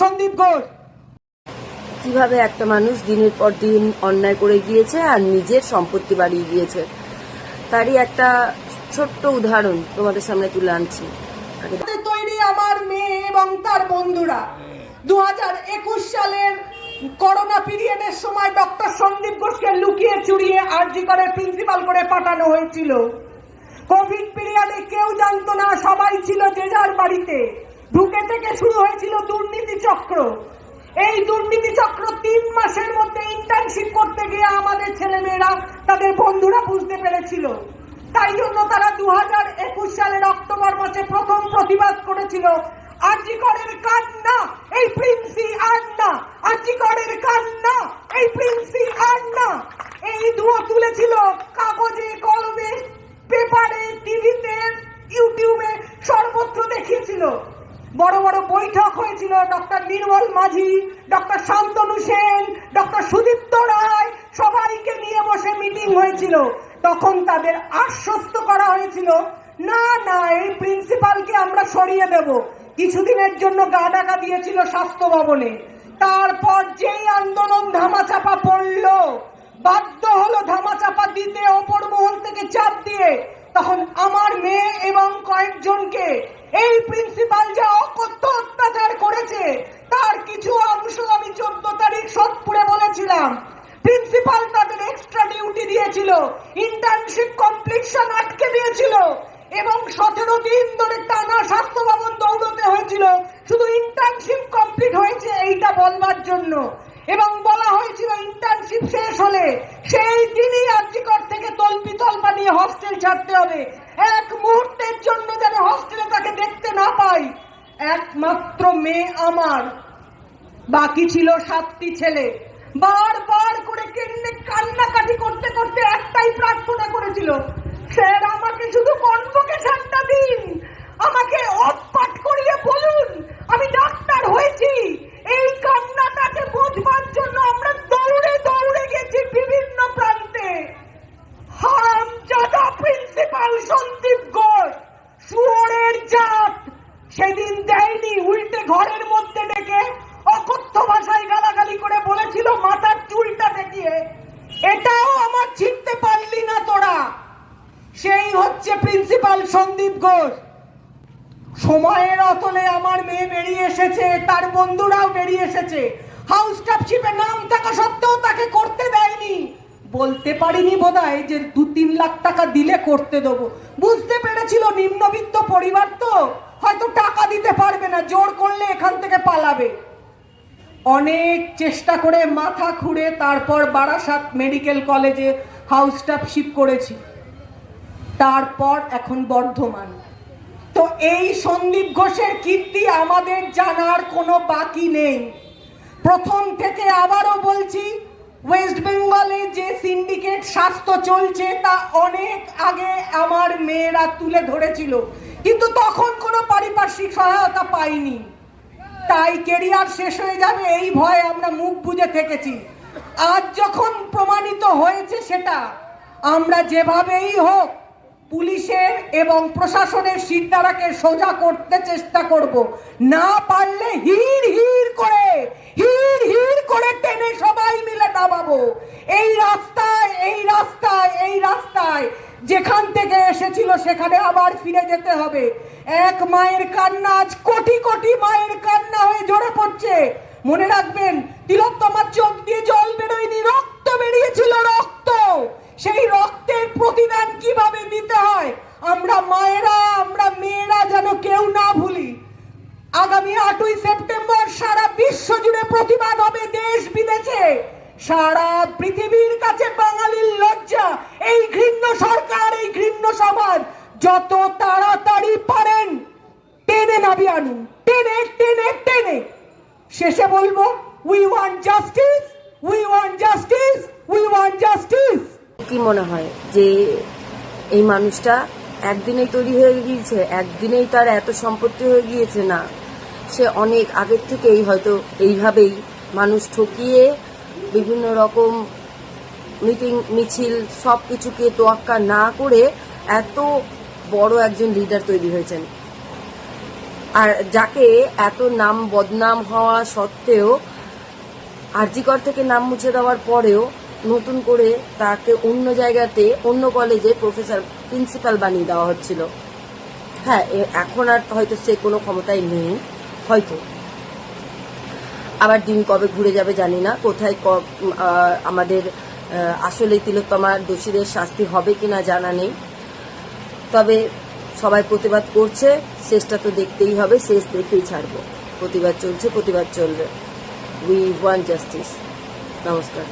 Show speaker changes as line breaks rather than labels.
সন্দীপ ঘোষ।
কীভাবে একটা মানুষ দিনের পর দিন অন্যায় করে গিয়েছে আর নিজের সম্পত্তি বাড়িয়ে গিয়েছে তারই একটা ছোট্ট উদাহরণ তোমাদের সামনে তুলে আনছি।
তৈরি আমার মেয়ে এবং তার বন্ধুরা দু একুশ সালের করোনা পিরিয়ডের সময় ডক্টর সন্দীপ ঘোষকে লুকিয়ে চুরিয়ে আরজি করে প্রিন্সিপাল করে পাঠানো হয়েছিল। কোভিড পিরিয়ডে কেউ জানতো না সবাই ছিল যে যার বাড়িতে। ঢুকে থেকে শুরু হয়েছিল দুর্নীতি চক্র। এই দুর্নীতি চক্র তিন মাসের মধ্যে ইন্টার্নশিপ করতে গিয়ে আমাদের ছেলেমেয়েরা, তাদের বন্ধুরা বুঝতে পেরেছিল। তাই জন্য তারা দু হাজার একুশ সালের অক্টোবর মাসে প্রথম প্রতিবাদ করেছিল আজিকরের কান্না, এই প্রিন্সি আর আজিকরের কান্না, এই প্রিন্সি আর না এই ধোঁয়া তুলেছিল কাগজে, কলমে, পেপারে, টিভিতে, ইউটিউবে সর্বত্র দেখিয়েছিল। বড় বড় বৈঠক হয়েছিল doctor Nirmal Majhi, doctor Shantanu Sen, doctor Sudipta Roy, সবাইকে নিয়ে বসে মিটিং হয়েছিল। তখন তাদের আশ্বস্ত করা হয়েছিল, না না, এই প্রিন্সিপালকে আমরা সরিয়ে দেব। কিছুদিনের জন্য গা ডাকা দিয়েছিল স্বাস্থ্য ভবনে। তারপর যেই আন্দোলন ধামাচাপা পড়ল, বাধ্য হলো ধামাচাপা দিতে অপর মহল থেকে চাপ দিয়ে, তখন আমার মেয়ে এবং কয়েকজনকে এই প্রিন্সিপাল যে অকথ্য অত্যাচার করেছে, তার কিছু অংশ আমি চোদ্দ তারিখ সোদপুরে বলেছিলাম। প্রিন্সিপাল তাদের এক্সট্রা ডিউটি দিয়েছিল ইন্টার্নশিপ কমপ্লিশন আটকে দিয়েছিল, এবং সতেরো দিন ধরে টানা স্বাস্থ্য ভবন দৌড়তে হয়েছিল। শুধু ইন্টার্নশিপ কমপ্লিট হয়েছে এইটা বলবার জন্য। এবং বলা হয়েছিল ইন্টার্নশিপ শেষ হলে, সেই দিনই নিয়ে হস্টেল ছাড়তে হবে। এক মুহূর্তের জন্য যেন হস্টেলে তাকে দেখতে না পাই। একমাত্র মেয়ে আমার। বাকি ছিল সাতটি ছেলে। বার বার করে কেন্দ্রে কান্নাকাটি করতে করতে একটাই প্রার্থনা করেছিল, স্যার, আমাকে শুধু কনভোকেশনটা দিন। আমাকে অপাট করিয়ে বলুন আমি ডাক্তার হয়েছি এই কান্নাটাকে বোঝবার জন্য আমরা দৌড়ে দৌড়ে গেছি বিভিন্ন প্রান্তে হারাম জাদা প্রিন্সিপাল সন্দীপ ঘোষ শুয়োরের জাত সেদিন দেয়নি উল্টে ঘরের মধ্যে ডেকে অকথ্য ভাষায় গালাগালি করে বলেছিল মাথার চুলটা দেখিয়ে এটাও আমার ছিঁড়তে পারলি না তোরা সেই হচ্ছে প্রিন্সিপাল সন্দীপ ঘোষ। সময়ের অতলে আমার মেয়ে বেরিয়ে এসেছে, তার বন্ধুরাও বেরিয়ে এসেছে। হাউস স্টাফশিপে নাম থাকা সত্ত্বেও তাকে করতে দেয়নি। বলতে পারিনি বোধহয় যে দু তিন লাখ টাকা দিলে করতে দেবো। বুঝতে পেরেছিল নিম্নবিত্ত পরিবার তো, হয়তো টাকা দিতে পারবে না, জোর করলে এখান থেকে পালাবে। অনেক চেষ্টা করে মাথা খুঁড়ে তারপর বারাসাত মেডিকেল কলেজে হাউস স্টাফশিপ করেছি। তারপর এখন বর্ধমান। তো এই সন্দীপ ঘোষের কীর্তি আমাদের জানার কোনো বাকি নেই। প্রথম থেকে আবারও বলছি ওয়েস্ট বেঙ্গলে যে সিন্ডিকেট স্বাস্থ্য চলছে তা অনেক আগে আমার মেয়েরা তুলে ধরেছিল। কিন্তু তখন কোনো পারিপার্শ্বিক সহায়তা পাইনি। তাই কেরিয়ার শেষ হয়ে যাবে এই ভয়ে আমরা মুখ বুজে থেকেছি। আজ যখন প্রমাণিত হয়েছে সেটা, আমরা যেভাবেই হোক পুলিশের এবং প্রশাসনের সিদ্ধারাকে সোজা করতে চেষ্টা করব। না পারলে হির হির করে হির হির করে টেনে সবাই মিলে নামাবো। এই রাস্তায় এই রাস্তায় এই রাস্তায় যেখান থেকে এসেছিল সেখানে আবার ফিরে যেতে হবে। এক মায়ের কান্না আজ কোটি কোটি মায়ের কান্না হয়ে ঝরে পড়ছে। মনে রাখবেন, তিলোত্তমার চোখ দিয়ে জল বেরোয়নি, রক্ত বেরিয়েছিল রক্ত। সারা পৃথিবীর কাছে বাঙালির লজ্জা। এই ঘৃণ্য সরকার, এই ঘৃণ্য সমাজ, যত তাড়াতাড়ি পারেন, টেনে নাবি আনুন। টেনে টেনে টেনে। শেষে বলব we want justice we want justice we want justice
কি মনে হয় যে এই মানুষটা একদিনেই তৈরি হয়ে গিয়েছে, একদিনেই তার এত সম্পত্তি হয়ে গিয়েছে না? সে অনেক আগের থেকেই হয়তো এইভাবেই মানুষ ঠকিয়ে বিভিন্ন রকম মিটিং, মিছিল সব কিছুকে তোয়াক্কা না করে এত বড় একজন লিডার তৈরি হয়েছেন। আর যাকে এত নাম বদনাম হওয়া সত্ত্বেও আরজিকর থেকে নাম মুছে দেওয়ার পরেও নতুন করে তাকে অন্য জায়গাতে, অন্য কলেজে প্রফেসর প্রিন্সিপাল বানিয়ে দেওয়া হচ্ছিল। হ্যাঁ এখন আর হয়তো সে কোনো ক্ষমতায় নেই, হয়তো। আবার দিন কবে ঘুরে যাবে জানি না, কোথায় আমাদের আসলে তিলোত্তমার দোষীদের শাস্তি হবে কিনা জানা নেই। তবে সবাই প্রতিবাদ করছে, শেষটা তো দেখতেই হবে, শেষ দেখেই ছাড়বো। প্রতিবাদ চলছে, প্রতিবাদ চলবে। উই ওয়ান জাস্টিস নমস্কার।